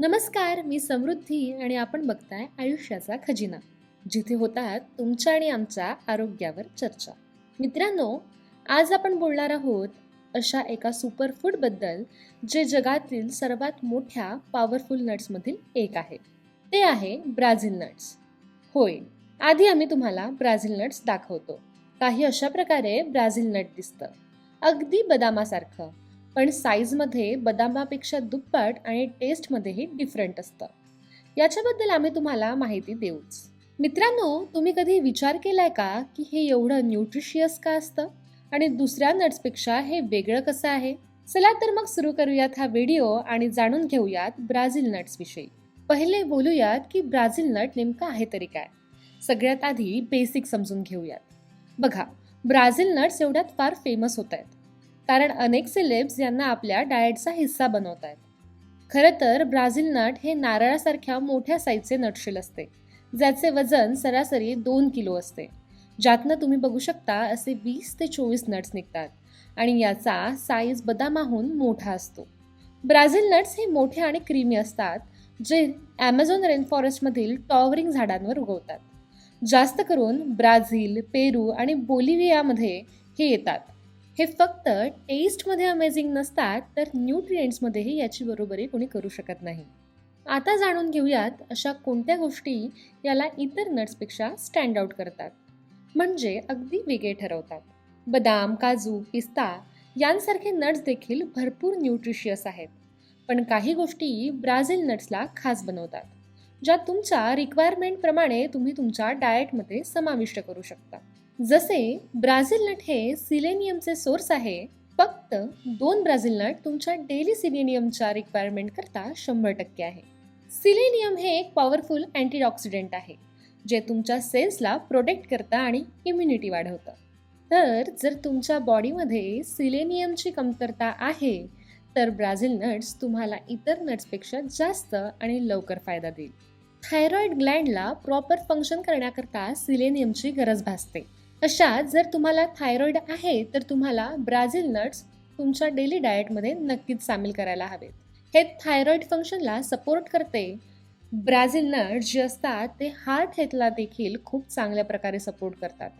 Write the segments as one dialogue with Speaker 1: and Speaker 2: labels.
Speaker 1: नमस्कार मी समृद्धी आणि आपण बघताय आयुष्याचा खजिना जिथे होतात तुमच्या आणि आमच्या आरोग्यावर चर्चा. मित्रांनो आज आपण बोलणार आहोत अशा एका सुपरफूडबद्दल जे जगातील सर्वात मोठ्या पॉवरफुल नट्समधील एक आहे. ते आहे ब्राझील नट्स होय आधी आम्ही तुम्हाला ब्राझील नट्स दाखवतो. काही अशा प्रकारे ब्राझील नट दिसतं. अगदी बदामासारखं पण साईजमध्ये बदामापेक्षा दुप्पट आणि टेस्टमध्येही डिफरंट असतं. याच्याबद्दल आम्ही तुम्हाला माहिती देऊच. मित्रांनो तुम्ही कधी विचार केलाय का की हे एवढं न्यूट्रिशियस का असतं? आणि दुसऱ्या नट्सपेक्षा हे वेगळं कसं आहे? चला तर मग सुरू करूयात हा व्हिडिओ आणि जाणून घेऊयात ब्राझील नट्सविषयी पहिले बोलूयात की ब्राझील नट नेमकं आहे तरी काय? सगळ्यात आधी बेसिक समजून घेऊयात. बघा ब्राझील नट्स एवढ्यात फार फेमस होत आहेत कारण अनेक सिलेब्स यांना आपल्या डाएटचा हिस्सा बनवतात खरं तर ब्राझील नट हे नारळासारख्या मोठ्या साईजचे नटशेल असते ज्याचे वजन सरासरी दोन किलो असते. ज्यातनं तुम्ही बघू शकता असे वीस ते चोवीस नट्स निघतात आणि याचा साईज बदामाहून मोठा असतो. ब्राझील नट्स हे मोठे आणि क्रीमी असतात जे ॲमेझॉन रेनफॉरेस्टमधील टॉवरिंग झाडांवर उगवतात. जास्त करून ब्राझील पेरू आणि बोलिव्हियामध्ये हे येतात. हे फक्त टेस्टमध्ये अमेझिंग नसतात तर न्यूट्रिएंट्समध्येही याची बरोबरी कोणी करू शकत नाही. आता जाणून घेऊयात अशा कोणत्या गोष्टी याला इतर नट्सपेक्षा स्टँड आउट करतात. म्हणजे अगदी वेगळे ठरवतात. बदाम काजू पिस्ता यांसारखे नट्स देखील भरपूर न्यूट्रिशियस आहेत. पण काही गोष्टी ब्राझील नट्सला खास बनवतात ज्या तुमच्या रिक्वायरमेंटप्रमाणे तुम्ही तुमच्या डाएटमध्ये समाविष्ट करू शकता. जसे ब्राझील नट हे सिलेनियमचे सोर्स आहे फक्त दोन ब्राझील नट तुमच्या डेली सिलेनियमच्या रिक्वायरमेंट करता शंभर टक्के आहे. सिलेनियम हे एक पॉवरफुल अँटीऑक्सिडेंट आहे जे तुमच्या सेल्सला प्रोटेक्ट करतं आणि इम्युनिटी वाढवतं. तर जर तुमच्या बॉडीमध्ये सिलेनियमची कमतरता आहे तर ब्राझील नट्स तुम्हाला इतर नट्सपेक्षा जास्त आणि लवकर फायदा देईल. थायरॉइड ग्लँडला प्रॉपर फंक्शन करण्याकरता सिलेनियमची गरज भासते. अशा जर तुम्हाला थायरॉईड आहे तर तुम्हाला ब्राझील नट्स तुमच्या डेली डाएटमध्ये नक्कीच सामील करायला हवेत. हे थायरॉईड फंक्शनला सपोर्ट करते. ब्राझील नट्स जे असतात ते हार्ट हेल्थला देखील खूप चांगल्या प्रकारे सपोर्ट करतात.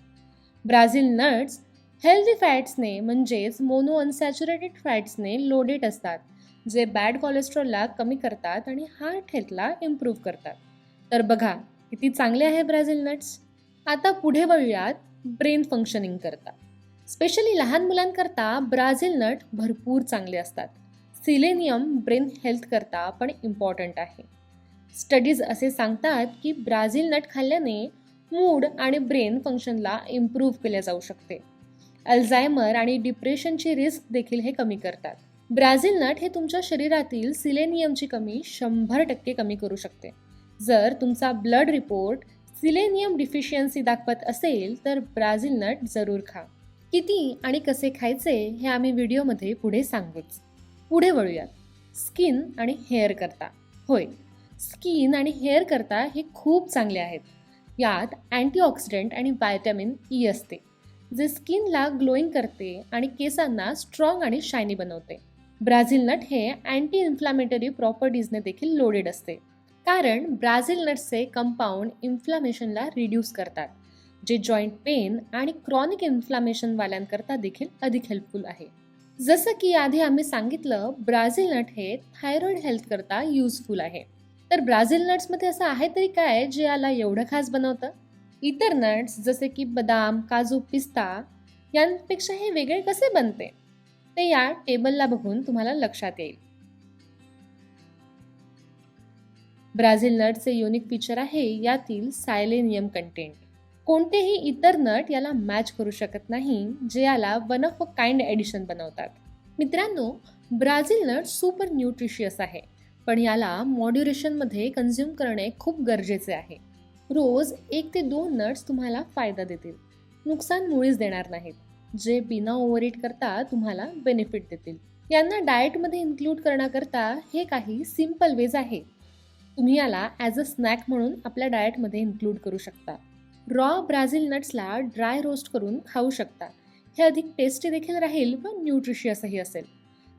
Speaker 1: ब्राझील नट्स हेल्दी फॅट्सने म्हणजेच मोनो अनसॅच्युरेटेड फॅट्सने लोडेड असतात जे बॅड कोलेस्ट्रॉलला कमी करतात आणि हार्ट हेल्थला इम्प्रूव्ह करतात. तर बघा किती चांगले आहे ब्राझील नट्स. आता पुढे वळूयात ब्रेन फंक्शनिंग करता. स्पेशली लहान मुलांकरता ब्राझील नट भरपूर चांगले असतात. सिलेनियम ब्रेन हेल्थ करता पण इम्पॉर्टंट आहे. स्टडीज असे सांगतात की ब्राझील नट खाल्ल्याने मूड आणि ब्रेन फंक्शनला इम्प्रूव्ह केले जाऊ शकते. अल्झायमर आणि डिप्रेशनची रिस्क देखील हे कमी करतात. ब्राझील नट हे तुमच्या शरीरातील सिलेनियमची कमी शंभर टक्के कमी करू शकते. जर तुमचा ब्लड रिपोर्ट सिलेनियम डिफिशियन्सी दाखवत असेल तर ब्राझील नट जरूर खा. किती आणि कसे खायचे हे आम्ही व्हिडिओमध्ये पुढे सांगूच. पुढे वळूयात. स्किन आणि हेअर करता. होय. स्किन आणि हेअर करता हे खूप चांगले आहेत. यात अँटीऑक्सिडंट आणि व्हायटॅमिन ई e असते जे स्किनला ग्लोईंग करते आणि केसांना स्ट्रॉंग आणि शायनी बनवते. ब्राझील नट हे अँटी इन्फ्लामेटरी प्रॉपर्टीजने देखील लोडेड असते. कारण ब्राझील नट्सचे कंपाऊंड इन्फ्लामेशनला रिड्यूस करतात जे जॉईंट पेन आणि क्रॉनिक इन्फ्लामेशनवाल्यांकरता देखील अधिक हेल्पफुल आहे. जसं की आधी आम्ही सांगितलं ब्राझील नट हे थायरॉइड हेल्थकरता यूजफुल युजफुल आहे. तर ब्राझील नट्समध्ये असं आहे तरी काय जे याला एवढं खास बनवतं? इतर नट्स जसे की बदाम काजू पिस्ता यांपेक्षा हे वेगळे कसे बनते? ते या टेबलला बघून तुम्हाला लक्षात येईल. ब्राझील नटचे युनिक फीचर आहे यातील सायलेनियम कंटेंट कोणतेही इतर नट याला मॅच करू शकत नाही जे याला one of a kind edition बनवतात. मित्रांनो ब्राझील नट सुपर न्यूट्रिशियस आहे पण याला मॉड्युरेशनमध्ये कन्झ्युम करणे खूप गरजेचे आहे. रोज एक ते दोन नट्स तुम्हाला फायदा देतील. नुकसान मुळीच देणार नाहीत जे बिना ओव्हरईट करता तुम्हाला बेनिफिट देतील. यांना डाएटमध्ये इन्क्लूड करण्याकरता हे काही सिंपल वेज आहे. तुम्ही याला ॲज अ स्नॅक म्हणून आपल्या डाएटमध्ये इन्क्लूड करू शकता. रॉ ब्राझील नट्सला ड्राय रोस्ट करून खाऊ शकता. हे अधिक टेस्टी देखील राहील व न्यूट्रिशियसही असेल.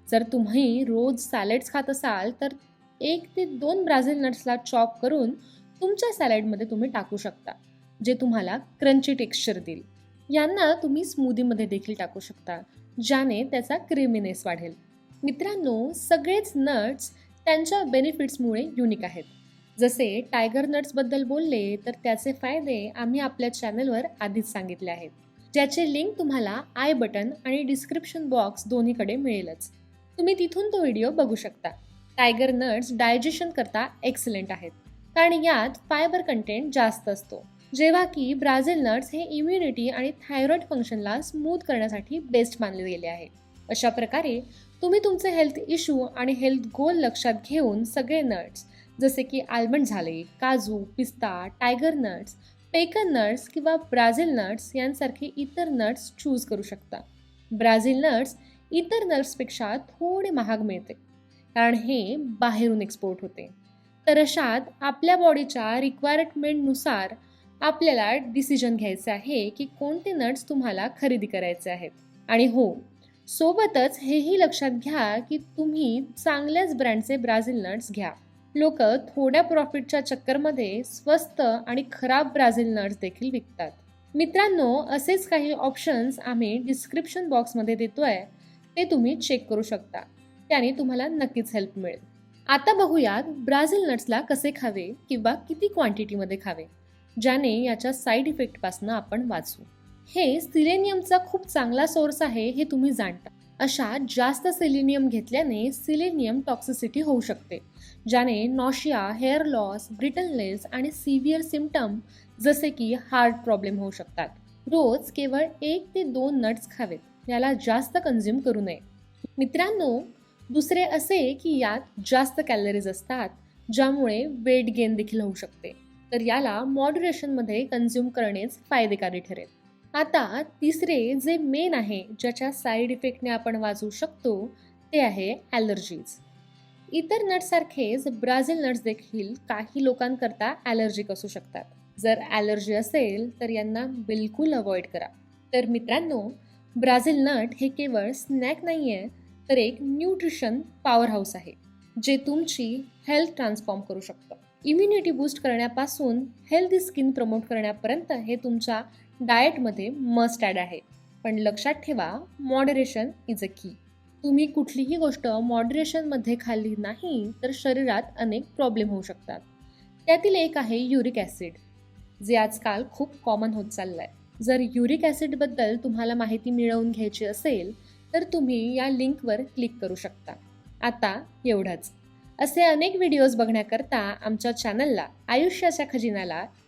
Speaker 1: जर तुम्ही रोज सॅलेड्स खात असाल तर एक ते दोन ब्राझील नट्सला चॉप करून तुमच्या सॅलडमध्ये तुम्ही टाकू शकता जे तुम्हाला क्रंची टेक्स्चर देईल. यांना तुम्ही स्मूदीमध्ये देखील टाकू शकता ज्याने त्याचा क्रिमिनेस वाढेल. मित्रांनो सगळेच नट्स त्यांच्या बेनिफिट्समुळे युनिक आहेत. जसे टायगर नट्सबद्दल बोलले तर त्याचे फायदे आम्ही आपल्या चॅनलवर आधीच सांगितले आहेत. ज्याचे लिंक तुम्हाला आय बटन आणि डिस्क्रिप्शन बॉक्स दोन्हीकडे मिळेलच. तुम्ही तिथून तो व्हिडिओ बघू शकता. टायगर नट्स डायजेशन करता एक्सलेंट आहेत. कारण यात फायबर कंटेंट जास्त असतो. जेव्हा की ब्राझील नट्स हे इम्युनिटी आणि थायरॉइड फंक्शनला स्मूथ करण्यासाठी बेस्ट मानले गेले आहे. अशा प्रकारे तुम्ही तुमचे हेल्थ इश्यू आणि हेल्थ गोल लक्षात घेऊन सगळे नट्स जसे की आल्मंड झाले काजू पिस्ता टायगर नट्स पेकन नट्स किंवा ब्राझील नट्स यांसारखे इतर नट्स चूज करू शकता. ब्राझील नट्स इतर नट्सपेक्षा थोडे महाग मिळते कारण हे बाहेरून एक्सपोर्ट होते. तर अशात आपल्या बॉडीच्या रिक्वायरमेंटनुसार आपल्याला डिसिजन घ्यायचं आहे की कोणते नट्स तुम्हाला खरेदी करायचे आहेत. आणि हो सोबतच हेही लक्षात घ्या की तुम्ही चांगल्याच ब्रँडचे ब्राझील नट्स घ्या. लोक थोड्या प्रॉफिटच्या चक्करमध्ये स्वस्त आणि खराब ब्राझील नट्स देखील विकतात. मित्रांनो असेच काही ऑप्शन्स आम्ही डिस्क्रिप्शन बॉक्समध्ये देतोय. ते तुम्ही चेक करू शकता. त्याने तुम्हाला नक्कीच हेल्प मिळेल. आता बघूयात ब्राझील नट्सला कसे खावे किंवा किती क्वांटिटीमध्ये खावे ज्याने याच्या साईड इफेक्टपासून आपण वाचू. हे सिलेनियमचा खूप चांगला सोर्स आहे हे तुम्ही जाणता. अशा जास्त सिलेनियम घेतल्याने सिलेनियम टॉक्सिसिटी होऊ शकते ज्याने नॉशिया हेअर लॉस ब्रिटलनेस आणि सिव्हिअर सिमटम जसे की हार्ट प्रॉब्लेम होऊ शकतात. रोज केवळ एक ते दोन नट्स खावेत याला जास्त कन्झ्युम करू नये. मित्रांनो दुसरे असे की यात जास्त कॅलरीज असतात ज्यामुळे वेट गेन देखील होऊ शकते. तर याला मॉड्युरेशनमध्ये कन्झ्युम करणेच फायदेकारी ठरेल. आता तिसरे जे मेन आहे ज्याच्या साईड इफेक्टने आपण वाजू शकतो ते आहे ॲलर्जीज इतर नट्ससारखेच ब्राझील नट्स देखील काही लोकांकरता ॲलर्जिक असू शकतात. जर ॲलर्जी असेल तर यांना बिलकुल अवॉइड करा. तर मित्रांनो ब्राझील नट हे केवळ स्नॅक नाही आहे तर एक न्यूट्रिशन पॉवर हाऊस आहे जे तुमची हेल्थ ट्रान्सफॉर्म करू शकतं. इम्युनिटी बूस्ट करण्यापासून हेल्दी स्किन प्रमोट करण्यापर्यंत हे तुमच्या डाएटमध्ये मस्ट ॲड आहे. पण लक्षात ठेवा मॉडरेशन इज अ की तुम्ही कुठलीही गोष्ट मॉडरेशनमध्ये खाल्ली नाही तर शरीरात अनेक प्रॉब्लेम होऊ शकतात. त्यातील एक आहे युरिक ॲसिड जे आजकाल खूप कॉमन होत चाललं आहे जर युरिक ॲसिडबद्दल तुम्हाला माहिती मिळवून घ्यायची असेल तर तुम्ही या लिंकवर क्लिक करू शकता. आता एवढंच. असे अनेक व्हिडिओज बघण्याकरता आमच्या चॅनलला आयुष्याच्या खजिन्याला